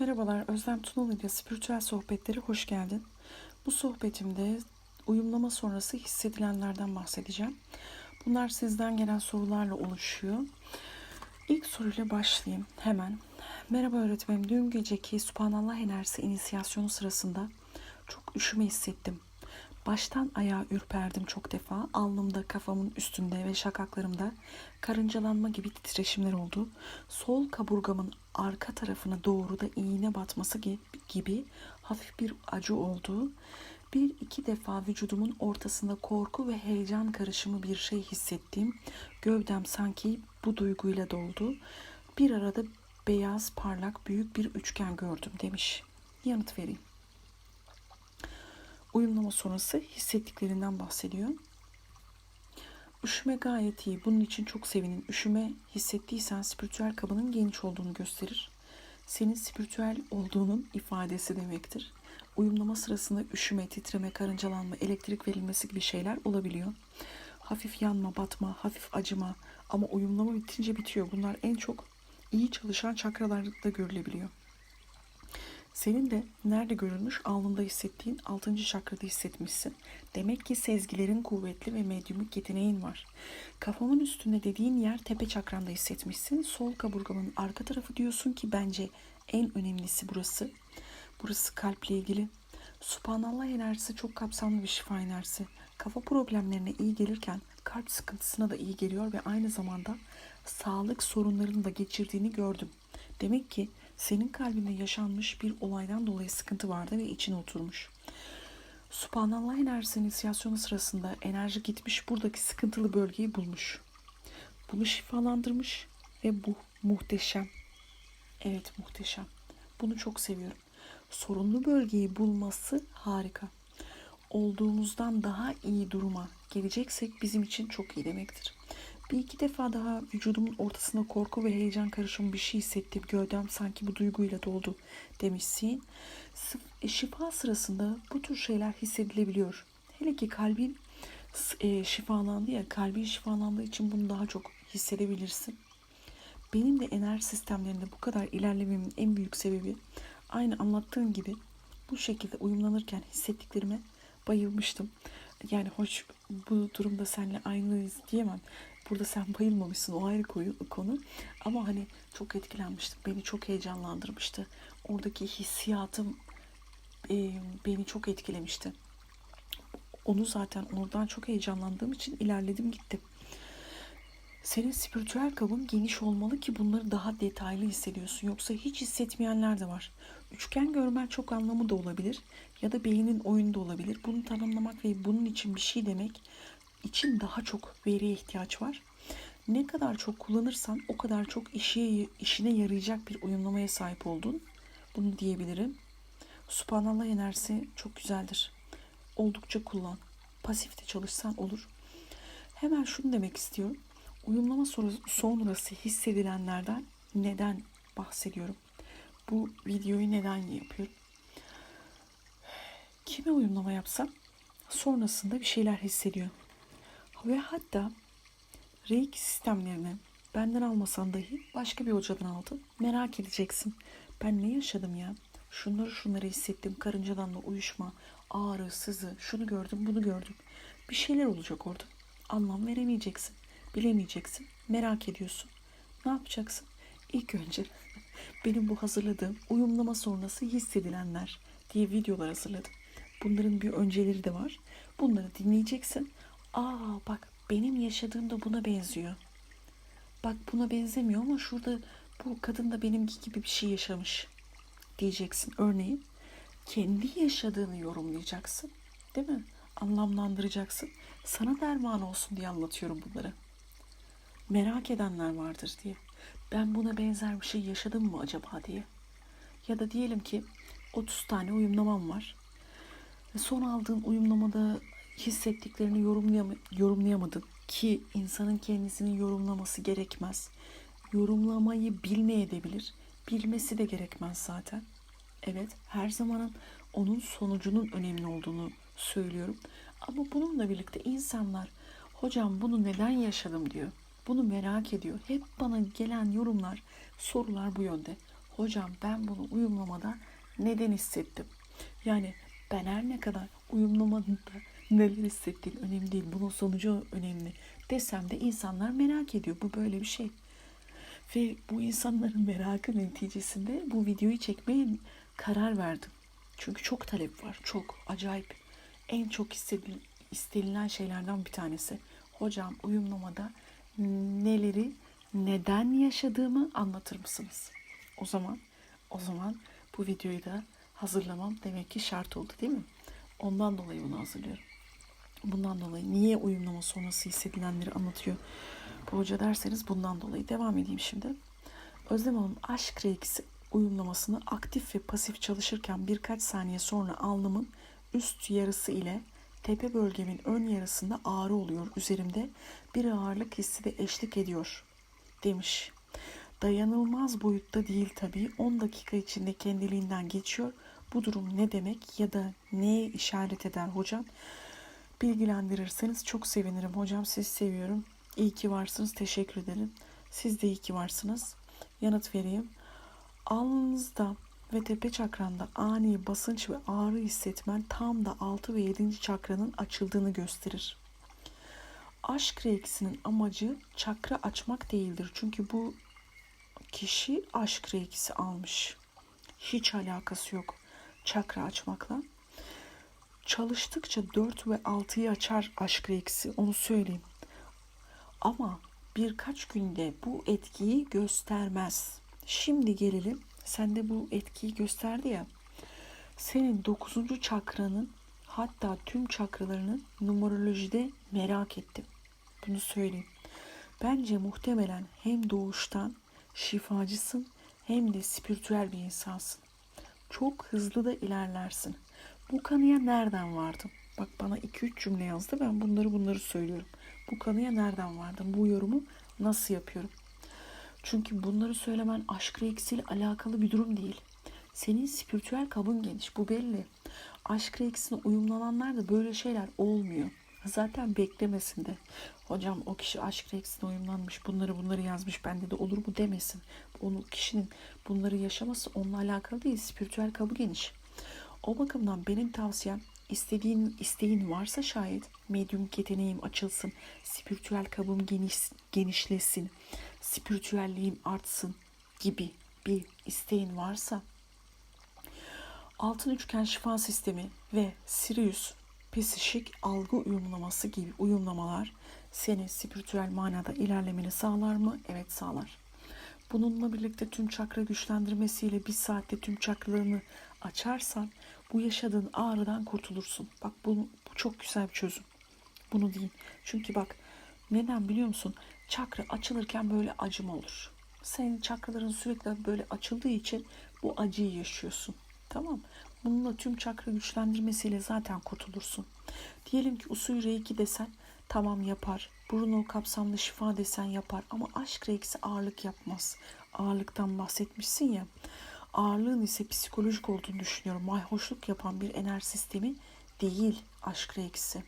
Merhabalar, Özlem Tunalı ile Spiritüel Sohbetleri hoş geldin. Bu sohbetimde uyumlama sonrası hissedilenlerden bahsedeceğim. Bunlar sizden gelen sorularla oluşuyor. İlk soruyla başlayayım hemen. Merhaba öğretmenim, dün geceki Subhanallah enerjisi inisiyasyonu sırasında çok üşüme hissettim. Baştan ayağa ürperdim çok defa. Alnımda, kafamın üstünde ve şakaklarımda karıncalanma gibi titreşimler oldu. Sol kaburgamın arka tarafına doğru da iğne batması gibi hafif bir acı oldu. Bir iki defa vücudumun ortasında korku ve heyecan karışımı bir şey hissettim. Gövdem sanki bu duyguyla doldu. Bir arada beyaz, parlak, büyük bir üçgen gördüm demiş. Yanıt vereyim uyumlama sonrası hissettiklerinden bahsediyor. Üşüme gayet iyi. Bunun için çok sevinin. Üşüme hissettiysen spiritüel kabının geniş olduğunu gösterir. Senin spiritüel olduğunun ifadesi demektir. Uyumlama sırasında üşüme, titreme, karıncalanma, elektrik verilmesi gibi şeyler olabiliyor. Hafif yanma, batma, hafif acıma ama uyumlama bitince bitiyor. Bunlar en çok iyi çalışan çakralarda görülebiliyor. Senin de nerede görülmüş alnında hissettiğin 6. çakrada hissetmişsin. Demek ki sezgilerin kuvvetli ve medyumluk yeteneğin var. Kafamın üstünde dediğin yer tepe çakranda hissetmişsin. Sol kaburgamın arka tarafı diyorsun ki bence en önemlisi burası. Burası kalple ilgili. Subhanallah enerjisi çok kapsamlı bir şifa enerjisi. Kafa problemlerine iyi gelirken kalp sıkıntısına da iyi geliyor ve aynı zamanda sağlık sorunlarını da geçirdiğini gördüm. Demek ki senin kalbinde yaşanmış bir olaydan dolayı sıkıntı vardı ve içine oturmuş. Subhanallah enerjisi inisiyasyonu sırasında enerji gitmiş buradaki sıkıntılı bölgeyi bulmuş. Bunu şifalandırmış ve bu muhteşem. Evet muhteşem. Bunu çok seviyorum. Sorunlu bölgeyi bulması harika. Olduğumuzdan daha iyi duruma geleceksek bizim için çok iyi demektir. Bir iki defa daha vücudumun ortasında korku ve heyecan karışımı bir şey hissettim. Gövdem sanki bu duyguyla doldu demişsin. E, şifa sırasında bu tür şeyler hissedilebiliyor. Hele ki kalbin e, şifalandı ya, kalbin şifalandığı için bunu daha çok hissedebilirsin. Benim de enerji sistemlerinde bu kadar ilerlememin en büyük sebebi aynı anlattığım gibi bu şekilde uyumlanırken hissettiklerime bayılmıştım. Yani hoş bu durumda seninle aynıyız diyemem. Burada sen bayılmamışsın o ayrı konu. Ama hani çok etkilenmiştim. Beni çok heyecanlandırmıştı. Oradaki hissiyatım e, beni çok etkilemişti. Onu zaten oradan çok heyecanlandığım için ilerledim gittim. Senin spiritüel kabın geniş olmalı ki bunları daha detaylı hissediyorsun. Yoksa hiç hissetmeyenler de var. Üçgen görmen çok anlamı da olabilir. Ya da beynin oyunu da olabilir. Bunu tanımlamak ve bunun için bir şey demek için daha çok veriye ihtiyaç var. Ne kadar çok kullanırsan o kadar çok işe, işine yarayacak bir uyumlamaya sahip oldun. Bunu diyebilirim. Subhanallah enerjisi çok güzeldir. Oldukça kullan. Pasifte çalışsan olur. Hemen şunu demek istiyorum. Uyumlama sonrası hissedilenlerden neden bahsediyorum? Bu videoyu neden yapıyorum? Kime uyumlama yapsam sonrasında bir şeyler hissediyor. Ve hatta reiki sistemlerini benden almasan dahi başka bir hocadan aldın. Merak edeceksin. Ben ne yaşadım ya? Şunları şunları hissettim. Karıncadanla uyuşma, ağrı, sızı, şunu gördüm, bunu gördüm. Bir şeyler olacak orada. Anlam veremeyeceksin. Bilemeyeceksin. Merak ediyorsun. Ne yapacaksın? İlk önce benim bu hazırladığım uyumlama sonrası hissedilenler diye videolar hazırladım. Bunların bir önceleri de var. Bunları dinleyeceksin. Aa bak benim yaşadığım da buna benziyor. Bak buna benzemiyor ama şurada bu kadın da benimki gibi bir şey yaşamış diyeceksin. Örneğin kendi yaşadığını yorumlayacaksın. Değil mi? Anlamlandıracaksın. Sana derman olsun diye anlatıyorum bunları. Merak edenler vardır diye. Ben buna benzer bir şey yaşadım mı acaba diye. Ya da diyelim ki 30 tane uyumlamam var. Son aldığın uyumlamada hissettiklerini yorumlayam yorumlayamadın ki insanın kendisini yorumlaması gerekmez. Yorumlamayı bilmeyebilir. Bilmesi de gerekmez zaten. Evet, her zamanın onun sonucunun önemli olduğunu söylüyorum. Ama bununla birlikte insanlar hocam bunu neden yaşadım diyor. Bunu merak ediyor. Hep bana gelen yorumlar, sorular bu yönde. Hocam ben bunu uyumlamada neden hissettim? Yani ben her ne kadar uyumlamada neler hissettiğim önemli değil. Bunun sonucu önemli desem de insanlar merak ediyor. Bu böyle bir şey. Ve bu insanların merakı neticesinde bu videoyu çekmeye karar verdim. Çünkü çok talep var. Çok acayip. En çok istedilen, istenilen şeylerden bir tanesi. Hocam uyumlamada neleri neden yaşadığımı anlatır mısınız? O zaman o zaman bu videoyu da hazırlamam demek ki şart oldu değil mi? Ondan dolayı bunu hazırlıyorum. Bundan dolayı niye uyumlama sonrası hissedilenleri anlatıyor bu hoca derseniz bundan dolayı devam edeyim şimdi. Özlem Hanım aşk reiksi uyumlamasını aktif ve pasif çalışırken birkaç saniye sonra alnımın üst yarısı ile tepe bölgemin ön yarısında ağrı oluyor üzerimde. Bir ağırlık hissi de eşlik ediyor demiş. Dayanılmaz boyutta değil tabii. 10 dakika içinde kendiliğinden geçiyor. Bu durum ne demek ya da neye işaret eder hocam? Bilgilendirirseniz çok sevinirim. Hocam sizi seviyorum. İyi ki varsınız. Teşekkür ederim. Siz de iyi ki varsınız. Yanıt vereyim. Alnınızda ve tepe çakranda ani basınç ve ağrı hissetmen tam da 6 ve 7. çakranın açıldığını gösterir. Aşk reikisinin amacı çakra açmak değildir. Çünkü bu kişi aşk reikisi almış. Hiç alakası yok çakra açmakla. Çalıştıkça 4 ve 6'yı açar aşk reiksi onu söyleyeyim. Ama birkaç günde bu etkiyi göstermez. Şimdi gelelim. Sen de bu etkiyi gösterdi ya. Senin 9. çakranın hatta tüm çakralarının numerolojide merak ettim. Bunu söyleyeyim. Bence muhtemelen hem doğuştan şifacısın hem de spiritüel bir insansın. Çok hızlı da ilerlersin. Bu kanıya nereden vardın? Bak bana 2-3 cümle yazdı. Ben bunları bunları söylüyorum. Bu kanıya nereden vardım? Bu yorumu nasıl yapıyorum? Çünkü bunları söylemen aşk reksiyle alakalı bir durum değil. Senin spiritüel kabın geniş. Bu belli. Aşk reksine uyumlananlar da böyle şeyler olmuyor. Zaten beklemesinde. Hocam o kişi aşk reksine uyumlanmış. Bunları bunları yazmış. Bende de olur mu demesin. Onu kişinin bunları yaşaması onunla alakalı değil. Spiritüel kabı geniş. O bakımdan benim tavsiyem istediğin isteğin varsa şayet medyum yeteneğim açılsın, spiritüel kabım geniş, genişlesin, spiritüelliğim artsın gibi bir isteğin varsa altın üçgen şifa sistemi ve Sirius psişik algı uyumlaması gibi uyumlamalar seni spiritüel manada ilerlemeni sağlar mı? Evet sağlar. Bununla birlikte tüm çakra güçlendirmesiyle bir saatte tüm çakralarını açarsan bu yaşadığın ağrıdan kurtulursun. Bak bu, bu çok güzel bir çözüm. Bunu diyeyim. Çünkü bak neden biliyor musun? Çakra açılırken böyle acıma olur. Senin çakraların sürekli böyle açıldığı için bu acıyı yaşıyorsun. Tamam Bununla tüm çakra güçlendirmesiyle zaten kurtulursun. Diyelim ki usul reiki desen tamam yapar. Bruno kapsamlı şifa desen yapar ama aşk reiksi ağırlık yapmaz. Ağırlıktan bahsetmişsin ya. Ağırlığın ise psikolojik olduğunu düşünüyorum. Mayhoşluk yapan bir enerji sistemi değil aşk reiksi.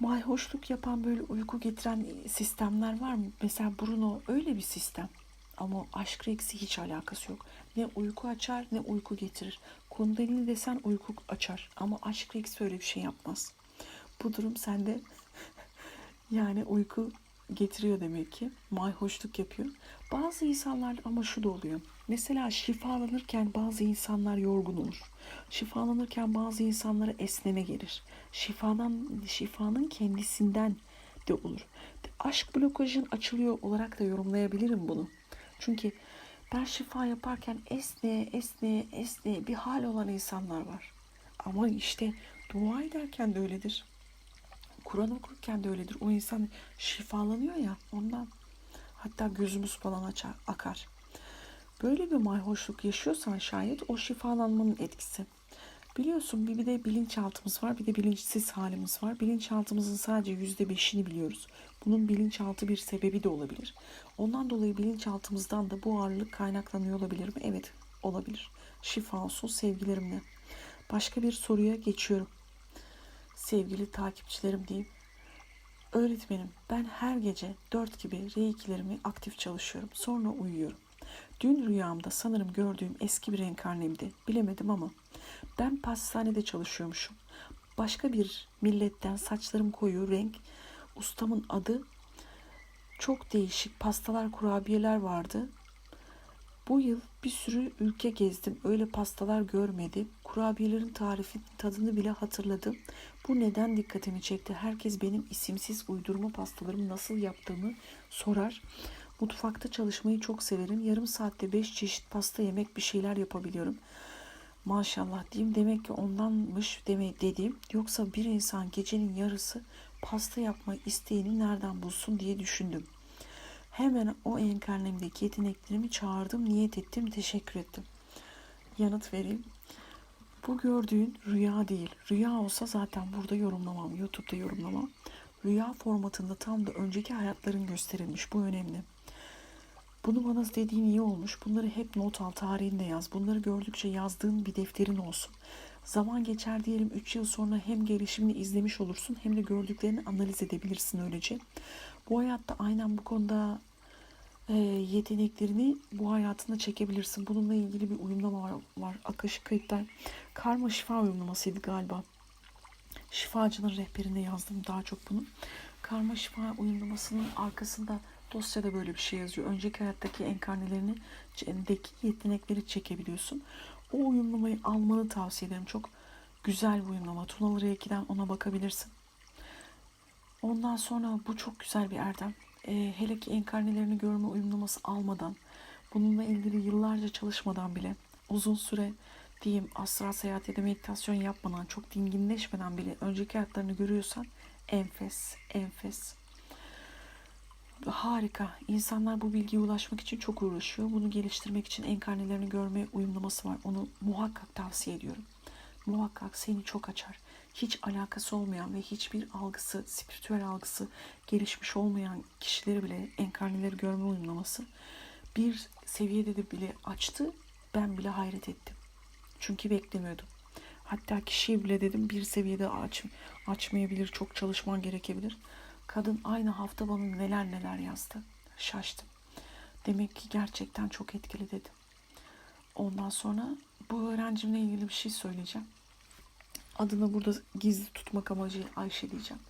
Mayhoşluk yapan böyle uyku getiren sistemler var mı? Mesela Bruno öyle bir sistem. Ama aşk reiksi hiç alakası yok. Ne uyku açar ne uyku getirir. Kundalini desen uyku açar. Ama aşk reiksi öyle bir şey yapmaz. Bu durum sende yani uyku getiriyor demek ki. Mayhoşluk yapıyor. Bazı insanlar ama şu da oluyor. Mesela şifalanırken bazı insanlar yorgun olur. Şifalanırken bazı insanlara esneme gelir. Şifadan, şifanın kendisinden de olur. Aşk blokajın açılıyor olarak da yorumlayabilirim bunu. Çünkü ben şifa yaparken esne, esne, esne bir hal olan insanlar var. Ama işte dua ederken de öyledir. Kur'an okurken de öyledir. O insan şifalanıyor ya ondan. Hatta gözümüz falan açar, akar. Böyle bir mayhoşluk yaşıyorsan şayet o şifalanmanın etkisi. Biliyorsun bir, de bilinçaltımız var bir de bilinçsiz halimiz var. Bilinçaltımızın sadece yüzde beşini biliyoruz. Bunun bilinçaltı bir sebebi de olabilir. Ondan dolayı bilinçaltımızdan da bu ağırlık kaynaklanıyor olabilir mi? Evet olabilir. Şifa olsun sevgilerimle. Başka bir soruya geçiyorum. Sevgili takipçilerim diyeyim. Öğretmenim ben her gece 4 gibi reikilerimi aktif çalışıyorum. Sonra uyuyorum. Dün rüyamda sanırım gördüğüm eski bir reenkarnemdi. Bilemedim ama ben pastanede çalışıyormuşum. Başka bir milletten saçlarım koyu renk. Ustamın adı çok değişik pastalar, kurabiyeler vardı. Bu yıl bir sürü ülke gezdim. Öyle pastalar görmedim. Kurabiyelerin tarifinin tadını bile hatırladım. Bu neden dikkatimi çekti? Herkes benim isimsiz uydurma pastalarımı nasıl yaptığımı sorar. Mutfakta çalışmayı çok severim. Yarım saatte beş çeşit pasta yemek bir şeyler yapabiliyorum. Maşallah diyeyim demek ki ondanmış demek dediğim. Yoksa bir insan gecenin yarısı pasta yapma isteğini nereden bulsun diye düşündüm. Hemen o enkarnemdeki yeteneklerimi çağırdım, niyet ettim, teşekkür ettim. Yanıt vereyim. Bu gördüğün rüya değil. Rüya olsa zaten burada yorumlamam, YouTube'da yorumlamam. Rüya formatında tam da önceki hayatların gösterilmiş. Bu önemli. Bunu bana dediğin iyi olmuş. Bunları hep not al, tarihinde yaz. Bunları gördükçe yazdığın bir defterin olsun. Zaman geçer diyelim 3 yıl sonra hem gelişimini izlemiş olursun hem de gördüklerini analiz edebilirsin öylece. Bu hayatta aynen bu konuda yeteneklerini bu hayatında çekebilirsin. Bununla ilgili bir uyumlama var. var. Akışık kayıtlar. Karma şifa uyumlamasıydı galiba. Şifacının rehberinde yazdım daha çok bunu. Karma şifa uyumlamasının arkasında dosyada böyle bir şey yazıyor. Önceki hayattaki enkarnelerini, deki yetenekleri çekebiliyorsun. O uyumlamayı almanı tavsiye ederim. Çok güzel bir uyumlama. Tunalı Reiki'den ona bakabilirsin. Ondan sonra bu çok güzel bir erdem. Ee, hele ki enkarnelerini görme uyumlaması almadan, bununla ilgili yıllarca çalışmadan bile, uzun süre diyeyim astral seyahat ya da meditasyon yapmadan, çok dinginleşmeden bile önceki hayatlarını görüyorsan enfes, enfes. Harika. İnsanlar bu bilgiye ulaşmak için çok uğraşıyor. Bunu geliştirmek için enkarnelerini görme uyumlaması var. Onu muhakkak tavsiye ediyorum. Muhakkak seni çok açar. Hiç alakası olmayan ve hiçbir algısı, spiritüel algısı gelişmiş olmayan kişileri bile enkarneleri görme uyumlaması bir seviyede de bile açtı. Ben bile hayret ettim. Çünkü beklemiyordum. Hatta kişiye bile dedim bir seviyede aç, açmayabilir, çok çalışman gerekebilir. Kadın aynı hafta bana neler neler yazdı. Şaştım. Demek ki gerçekten çok etkili dedim. Ondan sonra bu öğrencimle ilgili bir şey söyleyeceğim. Adını burada gizli tutmak amacıyla Ayşe diyeceğim.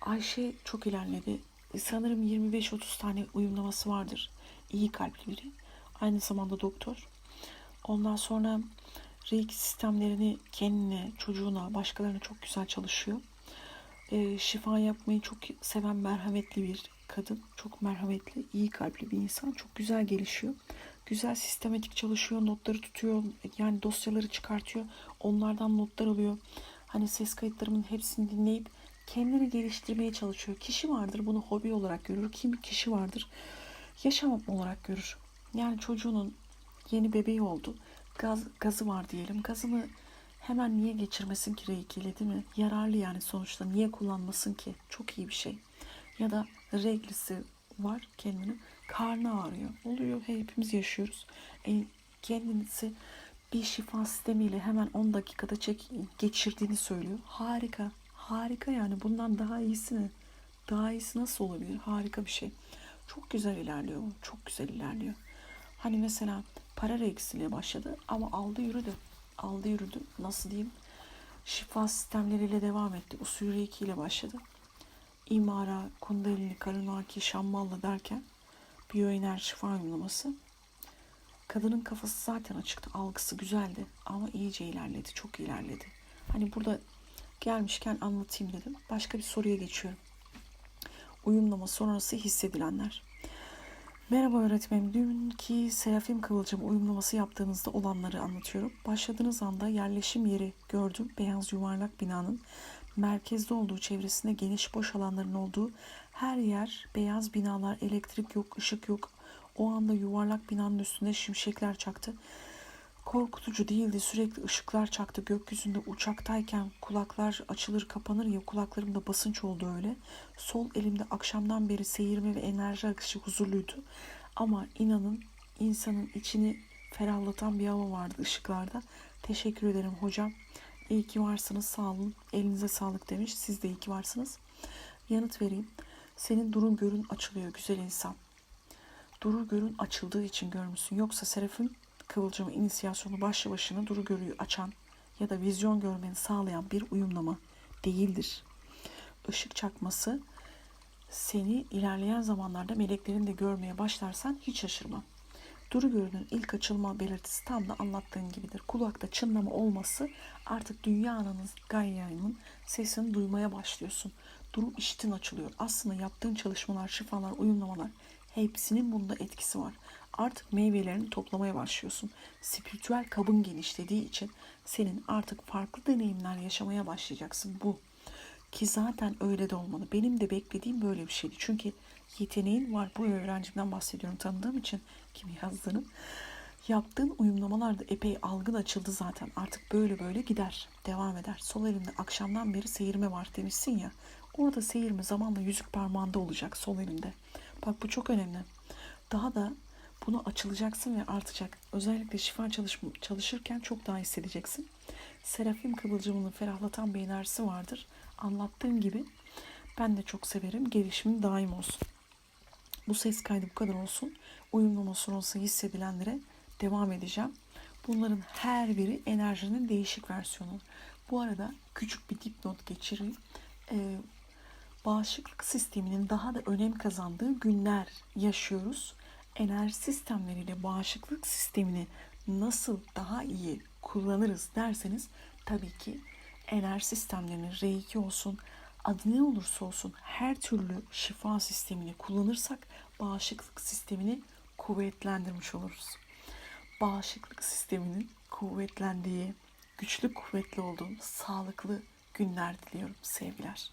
Ayşe çok ilerledi. Sanırım 25-30 tane uyumlaması vardır. İyi kalpli biri. Aynı zamanda doktor. Ondan sonra reiki sistemlerini kendine, çocuğuna, başkalarına çok güzel çalışıyor e, şifa yapmayı çok seven merhametli bir kadın. Çok merhametli, iyi kalpli bir insan. Çok güzel gelişiyor. Güzel sistematik çalışıyor, notları tutuyor. Yani dosyaları çıkartıyor. Onlardan notlar alıyor. Hani ses kayıtlarımın hepsini dinleyip kendini geliştirmeye çalışıyor. Kişi vardır bunu hobi olarak görür. Kim kişi vardır yaşam olarak görür. Yani çocuğunun yeni bebeği oldu. Gaz, gazı var diyelim. Gazını hemen niye geçirmesin ki reikili değil mi? Yararlı yani sonuçta niye kullanmasın ki? Çok iyi bir şey. Ya da reglisi var kendini karnı ağrıyor. Oluyor hepimiz yaşıyoruz. E, kendisi bir şifa sistemiyle hemen 10 dakikada çek, geçirdiğini söylüyor. Harika. Harika yani bundan daha iyisi mi? Daha iyisi nasıl olabilir? Harika bir şey. Çok güzel ilerliyor. Çok güzel ilerliyor. Hani mesela para reksiliğe başladı ama aldı yürüdü aldı yürüdü. Nasıl diyeyim? Şifa sistemleriyle devam etti. Usul reiki ile başladı. İmara, kundalini, karunaki, şammalla derken biyoenerji uygulaması. Kadının kafası zaten açıktı. Algısı güzeldi ama iyice ilerledi. Çok ilerledi. Hani burada gelmişken anlatayım dedim. Başka bir soruya geçiyorum. Uyumlama sonrası hissedilenler. Merhaba öğretmenim. Dünkü Serafim Kıvılcım uyumlaması yaptığınızda olanları anlatıyorum. Başladığınız anda yerleşim yeri gördüm. Beyaz yuvarlak binanın merkezde olduğu çevresinde geniş boş alanların olduğu her yer beyaz binalar, elektrik yok, ışık yok. O anda yuvarlak binanın üstünde şimşekler çaktı. Korkutucu değildi. Sürekli ışıklar çaktı. Gökyüzünde uçaktayken kulaklar açılır kapanır ya kulaklarımda basınç oldu öyle. Sol elimde akşamdan beri seyirme ve enerji akışı huzurluydu. Ama inanın insanın içini ferahlatan bir hava vardı ışıklarda. Teşekkür ederim hocam. İyi ki varsınız sağ olun. Elinize sağlık demiş. Siz de iyi ki varsınız. Yanıt vereyim. Senin durum görün açılıyor güzel insan. Duru Gör'ün açıldığı için görmüşsün. Yoksa Seraf'in kıvılcımı inisiyasyonu başlı başına Duru Gör'ü açan ya da vizyon görmeni sağlayan bir uyumlama değildir. Işık çakması seni ilerleyen zamanlarda meleklerin de görmeye başlarsan hiç şaşırmam. Duru görünün ilk açılma belirtisi tam da anlattığın gibidir. Kulakta çınlama olması artık dünyanın, Gaia'nın sesini duymaya başlıyorsun. Duru işitin açılıyor. Aslında yaptığın çalışmalar, şifalar, uyumlamalar hepsinin bunda etkisi var. Artık meyvelerini toplamaya başlıyorsun. Spiritüel kabın genişlediği için senin artık farklı deneyimler yaşamaya başlayacaksın. Bu ki zaten öyle de olmalı. Benim de beklediğim böyle bir şeydi. Çünkü yeteneğin var. Bu öğrencimden bahsediyorum tanıdığım için kim yazdığını. Yaptığın uyumlamalarda epey algın açıldı zaten. Artık böyle böyle gider. Devam eder. Sol elimde akşamdan beri seyirme var demişsin ya. Orada seyirme zamanla yüzük parmağında olacak sol elimde. Bak bu çok önemli. Daha da bunu açılacaksın ve artacak. Özellikle şifa çalışma, çalışırken çok daha hissedeceksin. Serafim kıvılcımını ferahlatan bir enerjisi vardır. Anlattığım gibi ben de çok severim. Gelişimin daim olsun. Bu ses kaydı bu kadar olsun. Uyumlama sonrası hissedilenlere devam edeceğim. Bunların her biri enerjinin değişik versiyonu. Bu arada küçük bir dipnot geçireyim. Ee, bağışıklık sisteminin daha da önem kazandığı günler yaşıyoruz. Enerji sistemleriyle bağışıklık sistemini nasıl daha iyi kullanırız derseniz tabii ki enerji sistemlerini R2 olsun, adı ne olursa olsun her türlü şifa sistemini kullanırsak bağışıklık sistemini kuvvetlendirmiş oluruz. Bağışıklık sisteminin kuvvetlendiği, güçlü kuvvetli olduğu sağlıklı günler diliyorum sevgiler.